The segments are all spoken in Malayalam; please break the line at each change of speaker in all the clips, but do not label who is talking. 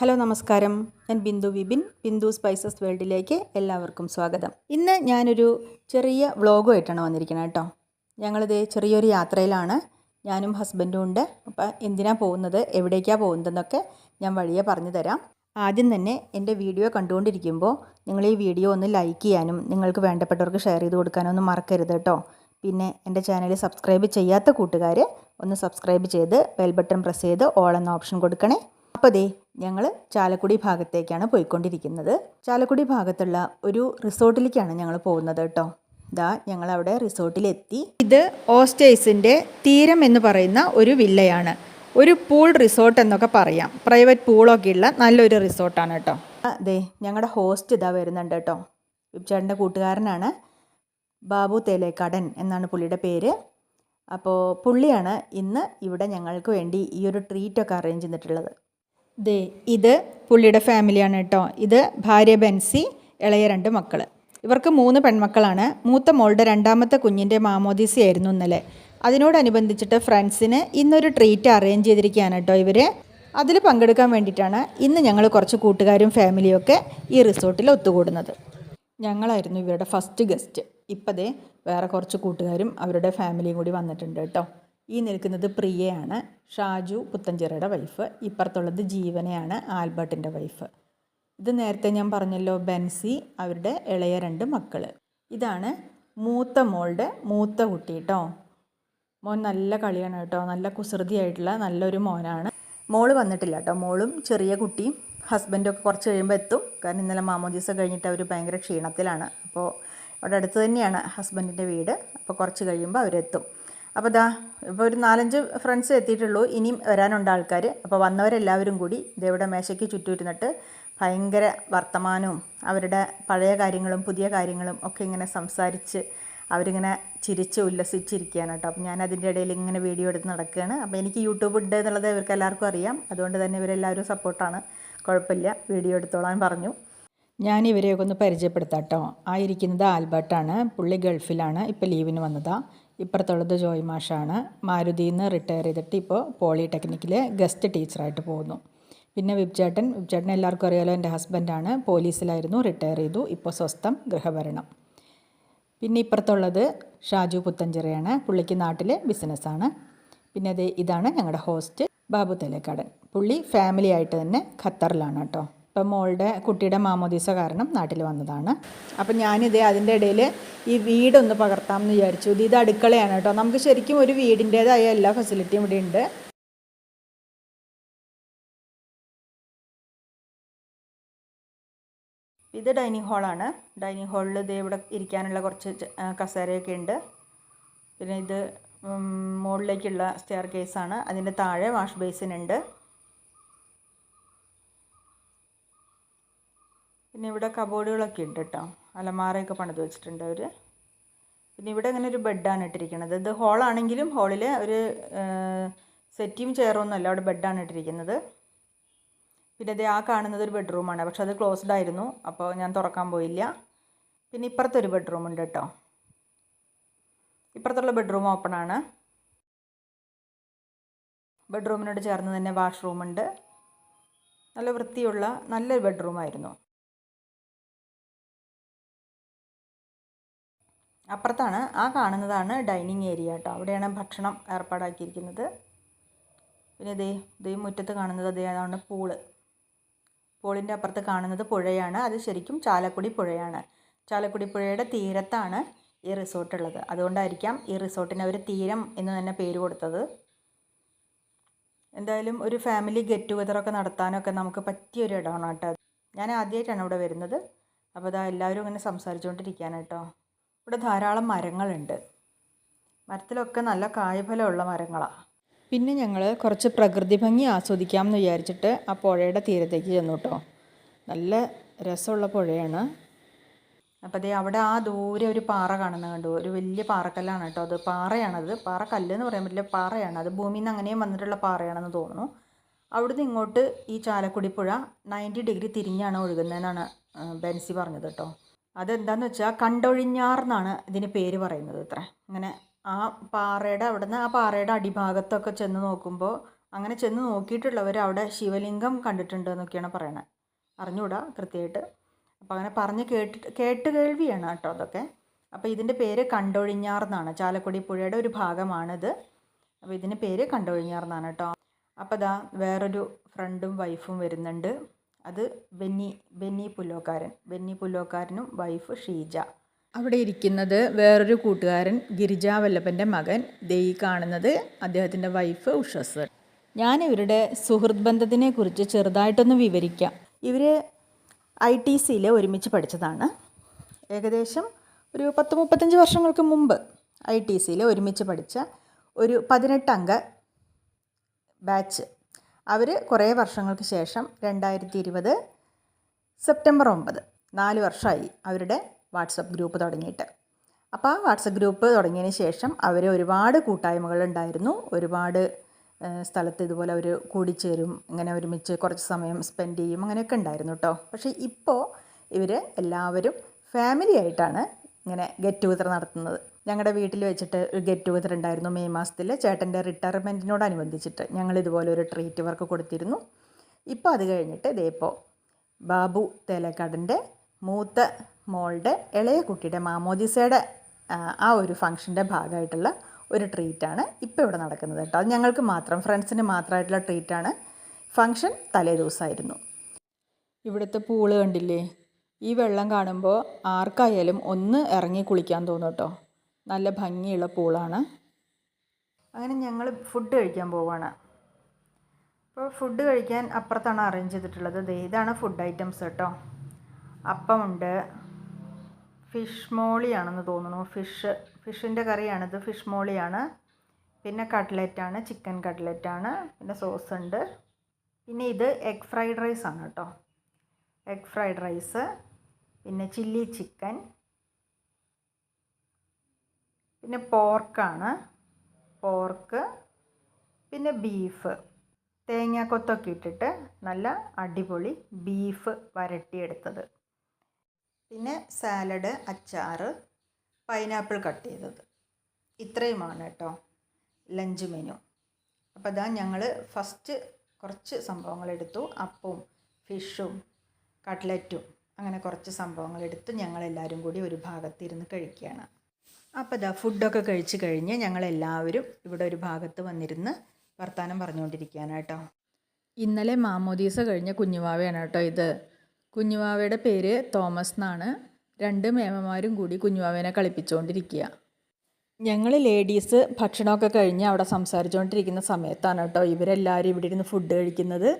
ഹലോ നമസ്കാരം. ഞാൻ ബിന്ദു വിബിൻ ബിന്ദു സ്പൈസസ് വേൾഡിലേക്ക് എല്ലാവർക്കും സ്വാഗതം. ഇന്ന് ഞാനൊരു ചെറിയ വ്ളോഗുമായിട്ടാണ് വന്നിരിക്കുന്നത് കേട്ടോ. ഞങ്ങളിത് ചെറിയൊരു യാത്രയിലാണ്. ഞാനും ഹസ്ബൻഡും ഉണ്ട്. അപ്പോൾ എന്തിനാണ് പോകുന്നത് എവിടേക്കാണ് പോകുന്നതെന്നൊക്കെ ഞാൻ വഴിയെ പറഞ്ഞു തരാം. ആദ്യം തന്നെ എന്റെ വീഡിയോ കണ്ടുകൊണ്ടിരിക്കുമ്പോൾ നിങ്ങൾ ഈ വീഡിയോ ഒന്ന് ലൈക്ക് ചെയ്യാനും നിങ്ങൾക്ക് വേണ്ടപ്പെട്ടവർക്ക് ഷെയർ ചെയ്ത് കൊടുക്കാനും ഒന്നും മറക്കരുത് കേട്ടോ. പിന്നെ എന്റെ ചാനൽ സബ്സ്ക്രൈബ് ചെയ്യാത്ത കൂട്ടുകാർ ഒന്ന് സബ്സ്ക്രൈബ് ചെയ്ത് ബെൽ ബട്ടൺ പ്രസ് ചെയ്ത് ഓൾ എന്ന ഓപ്ഷൻ കൊടുക്കണേ. അപ്പോൾ ദേ ഞങ്ങൾ ചാലക്കുടി ഭാഗത്തേക്കാണ് പോയിക്കൊണ്ടിരിക്കുന്നത്. ചാലക്കുടി ഭാഗത്തുള്ള ഒരു റിസോർട്ടിലേക്കാണ് ഞങ്ങൾ പോകുന്നത് കേട്ടോ. ഇതാ ഞങ്ങൾ അവിടെ റിസോർട്ടിലെത്തി. ഇത് ഓസ്റ്റേഴ്സിന്റെ തീരം എന്ന് പറയുന്ന ഒരു വില്ലയാണ്. ഒരു പൂൾ റിസോർട്ട് എന്നൊക്കെ പറയാം. പ്രൈവറ്റ് പൂളൊക്കെ ഉള്ള നല്ലൊരു റിസോർട്ടാണ് കേട്ടോ. അതെ ഞങ്ങളുടെ ഹോസ്റ്റ് ഇതാ വരുന്നുണ്ട് കേട്ടോ. ചേട്ടന്റെ കൂട്ടുകാരനാണ്. ബാബു തേലേക്കാടൻ എന്നാണ് പുള്ളിയുടെ പേര്. അപ്പോൾ പുള്ളിയാണ് ഇന്ന് ഇവിടെ ഞങ്ങൾക്ക് വേണ്ടി ഈ ഒരു ട്രീറ്റൊക്കെ അറേഞ്ച് ചെയ്തിട്ടുള്ളത്. ദേ ഇത് പുള്ളിയുടെ ഫാമിലിയാണ് കേട്ടോ. ഇത് ഭാര്യ ബെൻസി ഇളയ രണ്ട് മക്കൾ ഇവർക്ക് മൂന്ന് പെൺമക്കളാണ്. മൂത്ത മോളുടെ രണ്ടാമത്തെ കുഞ്ഞിന്റെ മാമോദീസയായിരുന്നു ഇന്നലെ. അതിനോടനുബന്ധിച്ചിട്ട് ഫ്രണ്ട്സിന് ഇന്നൊരു ട്രീറ്റ് അറേഞ്ച് ചെയ്തിരിക്കുകയാണ് കേട്ടോ ഇവർ അതിൽ പങ്കെടുക്കാൻ വേണ്ടിയിട്ടാണ് ഇന്ന് ഞങ്ങൾ കുറച്ച് കൂട്ടുകാരും ഫാമിലിയും ഒക്കെ ഈ റിസോർട്ടിൽ ഒത്തുകൂടുന്നത്. ഞങ്ങളായിരുന്നു ഇവരുടെ ഫസ്റ്റ് ഗസ്റ്റ്. ഇപ്പതേ വേറെ കുറച്ച് കൂട്ടുകാരും അവരുടെ ഫാമിലിയും കൂടി വന്നിട്ടുണ്ട് കേട്ടോ. ഈ നിൽക്കുന്നത് പ്രിയയാണ്. ഷാജു പുത്തഞ്ചിറയുടെ വൈഫ് ഇപ്പുറത്തുള്ളത് ജീവനയാണ് ആൽബർട്ടിന്റെ വൈഫ് ഇത് നേരത്തെ ഞാൻ പറഞ്ഞല്ലോ ബെൻസി അവരുടെ ഇളയ രണ്ട് മക്കൾ ഇതാണ് മൂത്ത മോളുടെ മൂത്ത കുട്ടി കേട്ടോ മോൻ നല്ല കളിയാണ് കേട്ടോ നല്ല കുസൃതിയായിട്ടുള്ള നല്ലൊരു മോനാണ്. മോൾ വന്നിട്ടില്ല കേട്ടോ മോളും ചെറിയ കുട്ടിയും ഹസ്ബൻഡൊക്കെ കുറച്ച് കഴിയുമ്പോൾ എത്തും. കാരണം ഇന്നലെ മാമോദീസ കഴിഞ്ഞിട്ട് അവർ ഭയങ്കര ക്ഷീണത്തിലാണ്. അപ്പോൾ അവിടെ അടുത്ത് തന്നെയാണ് ഹസ്ബൻഡിന്റെ വീട്. അപ്പോൾ കുറച്ച് കഴിയുമ്പോൾ അവരെത്തും. അപ്പോൾ ഇതാ ഇപ്പോൾ ഒരു നാലഞ്ച് ഫ്രണ്ട്സ് എത്തിയിട്ടുള്ളൂ. ഇനിയും വരാനുണ്ട് ആൾക്കാർ അപ്പോൾ വന്നവരെല്ലാവരും കൂടി ദേവിടെ മേശയ്ക്ക് ചുറ്റുമിരുന്നിട്ട് ഭയങ്കര വർത്തമാനവും അവരുടെ പഴയ കാര്യങ്ങളും പുതിയ കാര്യങ്ങളും ഒക്കെ ഇങ്ങനെ സംസാരിച്ച് അവരിങ്ങനെ ചിരിച്ച് ഉല്ലസിച്ചിരിക്കുകയാണ് കേട്ടോ. അപ്പോൾ ഞാൻ അതിന്റെ ഇടയിൽ ഇങ്ങനെ വീഡിയോ എടുത്ത് നടക്കുകയാണ്. അപ്പോൾ എനിക്ക് യൂട്യൂബ് ഉണ്ട് എന്നുള്ളത് ഇവർക്ക് എല്ലാവർക്കും അറിയാം. അതുകൊണ്ട് തന്നെ ഇവരെല്ലാവരും സപ്പോർട്ടാണ് കുഴപ്പമില്ല. വീഡിയോ എടുത്തോളാൻ പറഞ്ഞു. ഞാൻ ഇവരെയൊക്കെ ഒന്ന് പരിചയപ്പെടുത്താം കേട്ടോ. ആ ഇരിക്കുന്നത് ആൽബർട്ടാണ്. പുള്ളി ഗൾഫിലാണ്. ഇപ്പോൾ ലീവിന് വന്നതാണ് ഇപ്പുറത്തുള്ളത് ജോയ് മാഷാണ്. മാരുതിയിൽ നിന്ന് റിട്ടയർ ചെയ്തിട്ട് ഇപ്പോൾ പോളിടെക്നിക്കിൽ ഗസ്റ്റ് ടീച്ചറായിട്ട് പോകുന്നു. പിന്നെ വിബ്ചേട്ടൻ വിബ്ചേട്ടൻ എല്ലാവർക്കും അറിയാലോ എന്റെ ഹസ്ബൻഡാണ് പോലീസിലായിരുന്നു റിട്ടയർ ചെയ്തു. ഇപ്പോൾ സ്വസ്ഥം ഗൃഹഭരണം. പിന്നെ ഇപ്പുറത്തുള്ളത് ഷാജു പുത്തഞ്ചിറയാണ്. പുള്ളിക്ക് നാട്ടിലെ ബിസിനസ്സാണ് പിന്നെ അത് ഇതാണ് ഞങ്ങളുടെ ഹോസ്റ്റ് ബാബു തലേക്കാടൻ. പുള്ളി ഫാമിലി ആയിട്ട് തന്നെ ഖത്തറിലാണ് കേട്ടോ. ഇപ്പം മോളുടെ കുട്ടിയുടെ മാമോദീസ കാരണം നാട്ടിൽ വന്നതാണ്. അപ്പം ഞാനിതേ അതിന്റെ ഇടയിൽ ഈ വീടൊന്ന് പകർത്താം എന്ന് വിചാരിച്ചു. ഇത് ഇത് അടുക്കളയാണ് കേട്ടോ. നമുക്ക് ശരിക്കും ഒരു വീടിന്റേതായ എല്ലാ ഫെസിലിറ്റിയും ഇവിടെ ഉണ്ട്. ഇത് ഡൈനിങ് ഹാളാണ് ഡൈനിങ് ഹാളിൽ ഇത് ഇവിടെ ഇരിക്കാനുള്ള കുറച്ച് കസേരയൊക്കെ ഉണ്ട്. പിന്നെ ഇത് മുകളിലേക്കുള്ള സ്റ്റെയർ കേസാണ് അതിന്റെ താഴെ വാഷ് ബേസിൻ ഉണ്ട്. പിന്നെ ഇവിടെ കബോർഡുകളൊക്കെ ഉണ്ട് കേട്ടോ അലമാറയൊക്കെ പണിത് വെച്ചിട്ടുണ്ട് അവർ പിന്നെ ഇവിടെ ഇങ്ങനെ ഒരു ബെഡാണ് ഇട്ടിരിക്കുന്നത്. ഇത് ഹോളാണെങ്കിലും ഹോളിൽ ഒരു സെറ്റിയും ചെയറൊന്നുമല്ല അവിടെ ബെഡാണ് ഇട്ടിരിക്കുന്നത്. പിന്നെ ഇത് ആ കാണുന്നത് ഒരു ബെഡ്റൂമാണ്. പക്ഷെ അത് ക്ലോസ്ഡ് ആയിരുന്നു. അപ്പോൾ ഞാൻ തുറക്കാൻ പോയില്ല. പിന്നെ ഇപ്പുറത്തൊരു ബെഡ്റൂം ഉണ്ട് കേട്ടോ. ഇപ്പുറത്തുള്ള ബെഡ്റൂം ഓപ്പൺ ആണ്. ബെഡ്റൂമിനോട് ചേർന്ന് തന്നെ വാഷ്റൂമുണ്ട് നല്ല വൃത്തിയുള്ള നല്ലൊരു ബെഡ്റൂമായിരുന്നു. അപ്പുറത്താണ് ആ കാണുന്നതാണ് ഡൈനിങ് ഏരിയ കേട്ടോ. അവിടെയാണ് ഭക്ഷണം ഏർപ്പാടാക്കിയിരിക്കുന്നത്. പിന്നെ ദേ ദേ മുറ്റത്ത് കാണുന്നത് അതേ അതാണ് പൂൾ. പൂളിന്റെ അപ്പുറത്ത് കാണുന്നത് പുഴയാണ്. അത് ശരിക്കും ചാലക്കുടി പുഴയാണ്. ചാലക്കുടി പുഴയുടെ തീരത്താണ് ഈ റിസോർട്ട് ഉള്ളത്. അതുകൊണ്ടായിരിക്കാം ഈ റിസോർട്ടിന് അവർ തീരം എന്ന് തന്നെ പേര് കൊടുത്തത്. എന്തായാലും ഒരു ഫാമിലി ഗെറ്റ് ടുഗതറൊക്കെ നടത്താനൊക്കെ നമുക്ക് പറ്റിയൊരു ഇടമാണ് കേട്ടോ. ഞാൻ ആദ്യമായിട്ടാണ് ഇവിടെ വരുന്നത്. അപ്പോൾ അതാ എല്ലാവരും ഇങ്ങനെ സംസാരിച്ചുകൊണ്ടിരിക്കുകയാണ് കേട്ടോ. ഇവിടെ ധാരാളം മരങ്ങളുണ്ട്. മരത്തിലൊക്കെ നല്ല കായഫലമുള്ള മരങ്ങളാണ് പിന്നെ ഞങ്ങൾ കുറച്ച് പ്രകൃതി ഭംഗി ആസ്വദിക്കാമെന്ന് വിചാരിച്ചിട്ട് ആ പുഴയുടെ തീരത്തേക്ക് ചെന്നു കേട്ടോ നല്ല രസമുള്ള പുഴയാണ്. അപ്പോൾ അതേ അവിടെ ആ ദൂരെ ഒരു പാറ കാണുന്ന കണ്ടു. ഒരു വലിയ പാറക്കല്ലാണ് കേട്ടോ അത്. പാറയാണത്. പാറക്കല്ല് എന്ന് പറയാൻ പറ്റില്ല. പാറയാണ്. അത് ഭൂമിയിൽ നിന്ന് അങ്ങനെയും വന്നിട്ടുള്ള പാറയാണെന്ന് തോന്നുന്നു. അവിടുന്ന് ഇങ്ങോട്ട് ഈ ചാലക്കുടി പുഴ നയന്റി ഡിഗ്രി തിരിഞ്ഞാണ് ഒഴുകുന്നതെന്നാണ് ബെൻസി പറഞ്ഞത് കേട്ടോ. അതെന്താന്ന് വെച്ചാൽ കണ്ടൊഴിഞ്ഞാർ എന്നാണ് ഇതിന് പേര് പറയുന്നത് ഇത്ര. അങ്ങനെ ആ പാറയുടെ അവിടുന്ന് ആ പാറയുടെ അടിഭാഗത്തൊക്കെ ചെന്ന് നോക്കുമ്പോൾ അങ്ങനെ ചെന്ന് നോക്കിയിട്ടുള്ളവർ അവിടെ ശിവലിംഗം കണ്ടിട്ടുണ്ട് എന്നൊക്കെയാണ് പറയണത് അറിഞ്ഞുകൂടാ കൃത്യമായിട്ട്? അപ്പോൾ അങ്ങനെ പറഞ്ഞ് കേട്ടിട്ട് കേട്ട് കേൾവിയാണ് കേട്ടോ അതൊക്കെ. അപ്പോൾ ഇതിന്റെ പേര് കണ്ടൊഴിഞ്ഞാർ എന്നാണ് ചാലക്കുടി പുഴയുടെ ഒരു ഭാഗമാണിത്. അപ്പോൾ ഇതിന്റെ പേര് കണ്ടൊഴിഞ്ഞാർ എന്നാണ് കേട്ടോ. അപ്പോൾ ദാ വേറൊരു ഫ്രണ്ടും വൈഫും വരുന്നുണ്ട്. അത് ബെന്നി ബെന്നി പുല്ലോക്കാരൻ. ബെന്നി പുല്ലോക്കാരനും വൈഫ് ഷീജ. അവിടെ ഇരിക്കുന്നത് വേറൊരു കൂട്ടുകാരൻ ഗിരിജ വല്ലഭന്റെ മകൻ. ദേയി കാണുന്നത് അദ്ദേഹത്തിന്റെ വൈഫ് ഉഷസ് ഞാൻ ഇവരുടെ സുഹൃത്ത് ബന്ധത്തിനെ കുറിച്ച് ചെറുതായിട്ടൊന്ന് വിവരിക്കാം. ഇവർ ഐ ടി സിയിൽ ഒരുമിച്ച് പഠിച്ചതാണ്. ഏകദേശം ഒരു പത്ത് മുപ്പത്തഞ്ച് വർഷങ്ങൾക്ക് മുമ്പ് ഐ ടി സിയിൽ ഒരുമിച്ച് പഠിച്ച ഒരു പതിനെട്ടംഗ ബാച്ച് അവർ കുറേ വർഷങ്ങൾക്ക് ശേഷം രണ്ടായിരത്തി ഇരുപത് സെപ്റ്റംബർ ഒമ്പത് നാല് വർഷമായി അവരുടെ വാട്സപ്പ് ഗ്രൂപ്പ് തുടങ്ങിയിട്ട്. അപ്പോൾ ആ വാട്സപ്പ് ഗ്രൂപ്പ് തുടങ്ങിയതിന് ശേഷം അവർ ഒരുപാട് കൂട്ടായ്മകളുണ്ടായിരുന്നു ഒരുപാട് സ്ഥലത്ത് ഇതുപോലെ അവർ കൂടിച്ചേരും ഇങ്ങനെ ഒരുമിച്ച് കുറച്ച് സമയം സ്പെൻഡ് ചെയ്യും അങ്ങനെയൊക്കെ ഉണ്ടായിരുന്നു കേട്ടോ പക്ഷേ ഇപ്പോൾ ഇവർ എല്ലാവരും ഫാമിലി ആയിട്ടാണ് ഇങ്ങനെ ഗെറ്റ് ടുഗദർ നടത്തുന്നത്. ഞങ്ങളുടെ വീട്ടിൽ വെച്ചിട്ട് ഒരു ഗെറ്റ് ടുഗദർ ഉണ്ടായിരുന്നു മെയ് മാസത്തിൽ ചേട്ടന്റെ റിട്ടയർമെന്റിനോടനുബന്ധിച്ചിട്ട് ഞങ്ങൾ ഇതുപോലെ ഒരു ട്രീറ്റ് വർക്ക് കൊടുത്തിരുന്നു. ഇപ്പോൾ അത് കഴിഞ്ഞിട്ട് ഇതേപ്പോൾ ബാബു തേലക്കാടിന്റെ മൂത്ത മോളുടെ ഇളയ കുട്ടിയുടെ മാമോദിസയുടെ ആ, ഒരു ഫംഗ്ഷന്റെ ഭാഗമായിട്ടുള്ള ഒരു ട്രീറ്റാണ് ഇപ്പോൾ ഇവിടെ നടക്കുന്നത് കേട്ടോ. അത് ഞങ്ങൾക്ക് മാത്രം ഫ്രണ്ട്സിന് മാത്രമായിട്ടുള്ള ട്രീറ്റാണ് ഫങ്ഷൻ തലേ ദിവസമായിരുന്നു ഇവിടുത്തെ പൂൾ കണ്ടില്ലേ? ഈ വെള്ളം കാണുമ്പോൾ ആർക്കായാലും ഒന്ന് ഇറങ്ങി കുളിക്കാൻ തോന്നും കേട്ടോ. നല്ല ഭംഗിയുള്ള പൂളാണ്. അങ്ങനെ ഞങ്ങൾ ഫുഡ് കഴിക്കാൻ പോവാണ്. അപ്പോൾ ഫുഡ് കഴിക്കാൻ അപ്പുറത്താണ് അറേഞ്ച് ചെയ്തിട്ടുള്ളത്. ഇതാണ് ഫുഡ് ഐറ്റംസ് കേട്ടോ. അപ്പമുണ്ട്. ഫിഷ് മോളിയാണെന്ന് തോന്നുന്നു. ഫിഷ് ഫിഷിന്റെ കറിയാണിത്. ഫിഷ് മോളിയാണ്. പിന്നെ കട്ട്ലറ്റാണ് ചിക്കൻ കട്ട്ലറ്റാണ് പിന്നെ സോസ് ഉണ്ട്. പിന്നെ ഇത് എഗ് ഫ്രൈഡ് റൈസ് ആണ് കേട്ടോ. എഗ് ഫ്രൈഡ് റൈസ് പിന്നെ ചില്ലി ചിക്കൻ പിന്നെ പോർക്കാണ്. പോർക്ക് പിന്നെ ബീഫ്. തേങ്ങാക്കൊത്തൊക്കെ ഇട്ടിട്ട് നല്ല അടിപൊളി ബീഫ് വരട്ടിയെടുത്തത്. പിന്നെ സാലഡ് അച്ചാറ് പൈനാപ്പിൾ കട്ട് ചെയ്തത്. ഇത്രയുമാണ് കേട്ടോ ലഞ്ച് മെനു. അപ്പോൾ ഇതാ ഞങ്ങൾ ഫസ്റ്റ് കുറച്ച് സംഭവങ്ങൾ എടുത്തു. അപ്പവും ഫിഷും കട്ട്ലറ്റും അങ്ങനെ കുറച്ച് സംഭവങ്ങൾ എടുത്ത് ഞങ്ങളെല്ലാവരും കൂടി ഒരു ഭാഗത്തിരുന്ന് കഴിക്കുകയാണ്. അപ്പോൾ ഇതാ ഫുഡൊക്കെ കഴിച്ച് കഴിഞ്ഞ് ഞങ്ങളെല്ലാവരും ഇവിടെ ഒരു ഭാഗത്ത് വന്നിരുന്ന് വർത്തമാനം പറഞ്ഞുകൊണ്ടിരിക്കുകയാണ് കേട്ടോ ഇന്നലെ മാമോദീസ കഴിഞ്ഞ കുഞ്ഞുവാവയാണ് കേട്ടോ ഇത്. കുഞ്ഞുവാവയുടെ പേര് തോമസ് എന്നാണ്. രണ്ട് മേമമാരും കൂടി കുഞ്ഞുവാവേനെ കളിപ്പിച്ചുകൊണ്ടിരിക്കുക ഞങ്ങൾ ലേഡീസ് ഭക്ഷണമൊക്കെ കഴിഞ്ഞ് അവിടെ സംസാരിച്ചുകൊണ്ടിരിക്കുന്ന സമയത്താണ് കേട്ടോ ഇവരെല്ലാവരും ഇവിടെ ഇരുന്ന് ഫുഡ് കഴിക്കുന്നത്.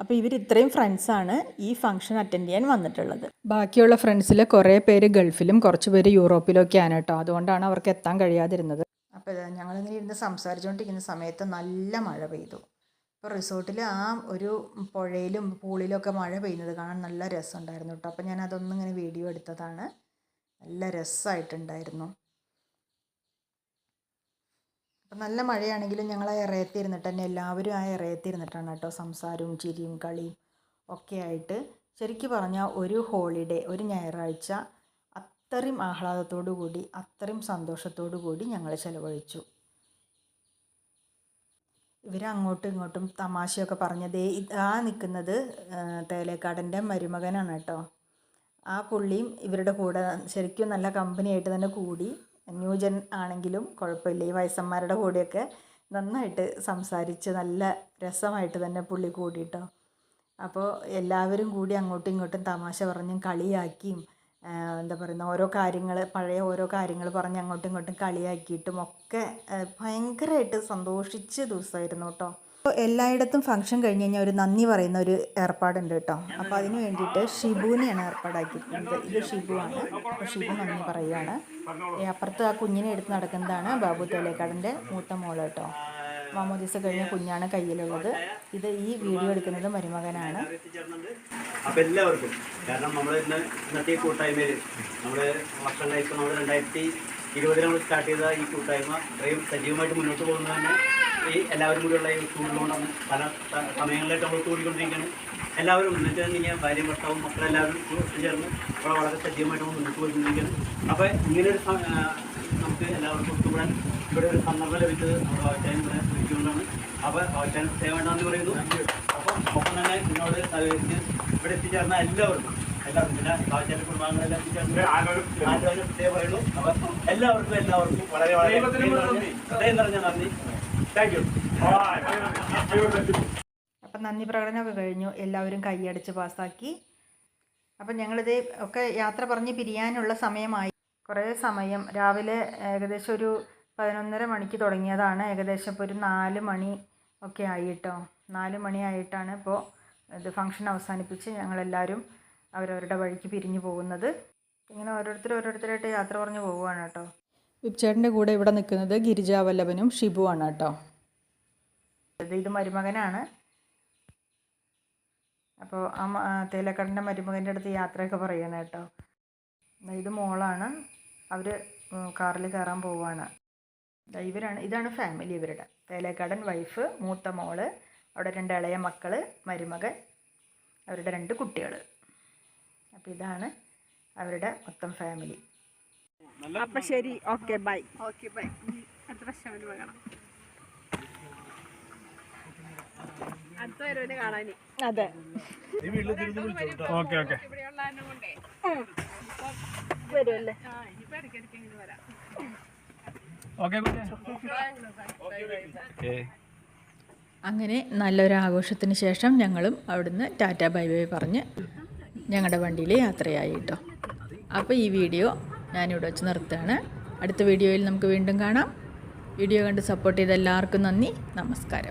അപ്പോൾ ഇവർ ഇത്രയും ഫ്രണ്ട്സാണ് ഈ ഫംഗ്ഷൻ അറ്റൻഡ് ചെയ്യാൻ വന്നിട്ടുള്ളത്. ബാക്കിയുള്ള ഫ്രണ്ട്സിൽ കുറേ പേര് ഗൾഫിലും കുറച്ച് പേര് യൂറോപ്പിലൊക്കെയാണ് കേട്ടോ അതുകൊണ്ടാണ് അവർക്ക് എത്താൻ കഴിയാതിരുന്നത്. അപ്പോൾ ഞങ്ങളിങ്ങനെ ഇരുന്ന് സംസാരിച്ചുകൊണ്ടിരിക്കുന്ന സമയത്ത് നല്ല മഴ പെയ്തു. അപ്പോൾ റിസോർട്ടിൽ ആ ഒരു പുഴയിലും പൂളിലും ഒക്കെ മഴ പെയ്യുന്നത് കാണാൻ നല്ല രസമുണ്ടായിരുന്നു കേട്ടോ അപ്പോൾ ഞാൻ അതൊന്നും ഇങ്ങനെ വീഡിയോ എടുത്തതാണ്. നല്ല രസമായിട്ടുണ്ടായിരുന്നു നല്ല മഴയാണെങ്കിലും ഞങ്ങൾ ആ ഇറയത്തിരുന്നിട്ട് തന്നെ എല്ലാവരും ആ ഇറയത്തിരുന്നിട്ടാണ് കേട്ടോ സംസാരവും ചിരിയും കളിയും ഒക്കെ ആയിട്ട്. ശരിക്കും പറഞ്ഞാൽ ഒരു ഹോളിഡേ ഒരു ഞായറാഴ്ച അത്രയും ആഹ്ലാദത്തോടു കൂടി അത്രയും സന്തോഷത്തോടു കൂടി ഞങ്ങൾ ചിലവഴിച്ചു. ഇവർ അങ്ങോട്ടും ഇങ്ങോട്ടും തമാശയൊക്കെ പറഞ്ഞത് ആ നിൽക്കുന്നത് തേലേക്കാടന്റെ മരുമകനാണ് കേട്ടോ. ആ പുള്ളിയും ഇവരുടെ കൂടെ ശരിക്കും നല്ല കമ്പനിയായിട്ട് തന്നെ കൂടി ന്യൂജൻ ആണെങ്കിലും കുഴപ്പമില്ല. ഈ വയസ്സന്മാരുടെ കൂടെയൊക്കെ നന്നായിട്ട് സംസാരിച്ച് നല്ല രസമായിട്ട് തന്നെ പുള്ളി കൂടിയിട്ടോ. അപ്പോൾ എല്ലാവരും കൂടി അങ്ങോട്ടും ഇങ്ങോട്ടും തമാശ പറഞ്ഞും കളിയാക്കിയും എന്താ പറയുന്ന ഓരോ കാര്യങ്ങൾ പഴയ ഓരോ കാര്യങ്ങൾ പറഞ്ഞ് അങ്ങോട്ടും ഇങ്ങോട്ടും കളിയാക്കിയിട്ടും ഒക്കെ ഭയങ്കരമായിട്ട് സന്തോഷിച്ച ദിവസമായിരുന്നു കേട്ടോ. എല്ലായിടത്തും ഫംഗ്ഷൻ കഴിഞ്ഞ് കഴിഞ്ഞാൽ ഒരു നന്ദി പറയുന്ന ഒരു ഏർപ്പാടുണ്ട് കേട്ടോ. അപ്പോൾ അതിന് വേണ്ടിയിട്ട് ഷിബുവിനെയാണ് ഏർപ്പാടാക്കിയിരിക്കുന്നത്. ഇത് ഷിബു ആണ് അപ്പോൾ ഷിബു നന്ദി പറയുകയാണ് അപ്പുറത്ത് ആ കുഞ്ഞിനെ എടുത്ത് നടക്കുന്നതാണ് ബാബു തോലേക്കാടന്റെ മൂത്ത മോൾ കേട്ടോ. മാമോദിസ കഴിഞ്ഞ കുഞ്ഞാണ് കയ്യിലുള്ളത്. ഇത് ഈ വീഡിയോ എടുക്കുന്നത് മരുമകനാണ്.
അപ്പം എല്ലാവർക്കും. കാരണം നമ്മൾ ഇന്ന് ഇന്നത്തെ ഈ കൂട്ടായ്മയിൽ നമ്മൾ വർഷം കഴിച്ച് നമ്മൾ രണ്ടായിരത്തി ഇരുപതിൽ നമ്മൾ സ്റ്റാർട്ട് ചെയ്ത ഈ കൂട്ടായ്മ ഇത്രയും സജീവമായിട്ട് മുന്നോട്ട് പോകുന്നതാണ്. ഈ എല്ലാവരും കൂടിയുള്ള ഈ ചൂടുകൊണ്ടാണ് പല സമയങ്ങളിലായിട്ട് നമ്മൾ കൂടിക്കൊണ്ടിരിക്കുകയാണ്. എല്ലാവരും എന്നിട്ട് ഇങ്ങനെ ഭാര്യ ഭർത്താവും മക്കളെല്ലാവരും ചേർന്ന് ഇവിടെ വളരെ സജീവമായിട്ട് നമ്മൾ മുന്നോട്ട് പോയിക്കൊണ്ടിരിക്കുകയാണ്. അപ്പോൾ ഇങ്ങനൊരു നമുക്ക് എല്ലാവർക്കും ഒത്തുകൂടാൻ ഇവിടെ ഒരു സന്ദർഭം ലഭിച്ചത് നമ്മുടെ വാച്ചാൻ ഇവിടെ വിളിച്ചുകൊണ്ടാണ്. അപ്പോൾ വാച്ചാൻ വേണ്ടെന്ന് പറയുന്നു. അപ്പം ഒപ്പം തന്നെ ഇതിനോട് സഹകരിച്ച് ഇവിടെ എത്തിച്ചേർന്ന എല്ലാവർക്കും എല്ലാവർക്കും പിന്നെ വാച്ചാന്റെ കുടുംബാംഗങ്ങളെല്ലാം എത്തിച്ചേർന്ന് പ്രത്യേകം പറയുന്നു. അപ്പം എല്ലാവർക്കും എല്ലാവർക്കും വളരെ വളരെ ഹൃദയം നിറഞ്ഞ നന്ദി.
അപ്പം നന്ദി പ്രകടനമൊക്കെ കഴിഞ്ഞു. എല്ലാവരും കൈയടിച്ച് പാസ്സാക്കി. അപ്പം ഞങ്ങളിത് ഒക്കെ യാത്ര പറഞ്ഞ് പിരിയാനുള്ള സമയമായി. കുറേ സമയം. രാവിലെ ഏകദേശം ഒരു പതിനൊന്നര മണിക്ക് തുടങ്ങിയതാണ്. ഏകദേശം ഇപ്പോൾ ഒരു നാല് മണി ഒക്കെ ആയിട്ടോ. നാല് മണി ആയിട്ടാണ് ഇപ്പോൾ ഇത് ഫംഗ്ഷൻ അവസാനിപ്പിച്ച് ഞങ്ങളെല്ലാവരും അവരവരുടെ വഴിക്ക് പിരിഞ്ഞു പോകുന്നത്. ഇങ്ങനെ ഓരോരുത്തർ ഓരോരുത്തരായിട്ട് യാത്ര പറഞ്ഞു പോവുകയാണ് കേട്ടോ. വിപ്ചേട്ടന്റെ കൂടെ ഇവിടെ നിൽക്കുന്നത് ഗിരിജാവല്ലഭനും ഷിബുവാണ് കേട്ടോ. ഇത് മരുമകനാണ്. അപ്പോൾ ആ തേലക്കടന്റെ മരുമകന്റെ അടുത്ത് യാത്രയൊക്കെ പറയണം കേട്ടോ. ഇത് മോളാണ്. അവർ കാറിൽ കയറാൻ പോവുകയാണ്. ഇവരാണ് ഇതാണ് ഫാമിലി ഇവരുടെ. തേലേക്കാടൻ വൈഫ് മൂത്ത മോൾ അവിടെ രണ്ട് ഇളയ മക്കൾ മരുമകൻ അവരുടെ രണ്ട് കുട്ടികൾ അപ്പോൾ ഇതാണ് അവരുടെ മൊത്തം ഫാമിലി.
അപ്പൊ ശരി ഓക്കെ ബൈ. Okay bye. അടുത്ത പ്രാവശ്യം പോകണം അടുത്ത വരവിന് കാണാനി.
അതെ.
Okay okay.
ഇവിടെയുള്ള ആനെ കൊണ്ടേ.
വരുമല്ലേ
ആ ഇനിയിപ്പോ ഇടയ്ക്കിടയ്ക്ക് ഇങ്ങനെ വരാം.
ഓക്കെ
അങ്ങനെ നല്ലൊരു ആഘോഷത്തിന് ശേഷം ഞങ്ങളും അവിടുന്ന് ടാറ്റ ബൈ ബൈ പറഞ്ഞ് ഞങ്ങളുടെ വണ്ടിയിൽ യാത്രയായി കേട്ടോ. അപ്പോൾ ഈ വീഡിയോ ഞാനിവിടെ വെച്ച് നിർത്തുകയാണ്. അടുത്ത വീഡിയോയിൽ നമുക്ക് വീണ്ടും കാണാം. വീഡിയോ കണ്ട് സപ്പോർട്ട് ചെയ്ത എല്ലാവർക്കും നന്ദി. നമസ്കാരം.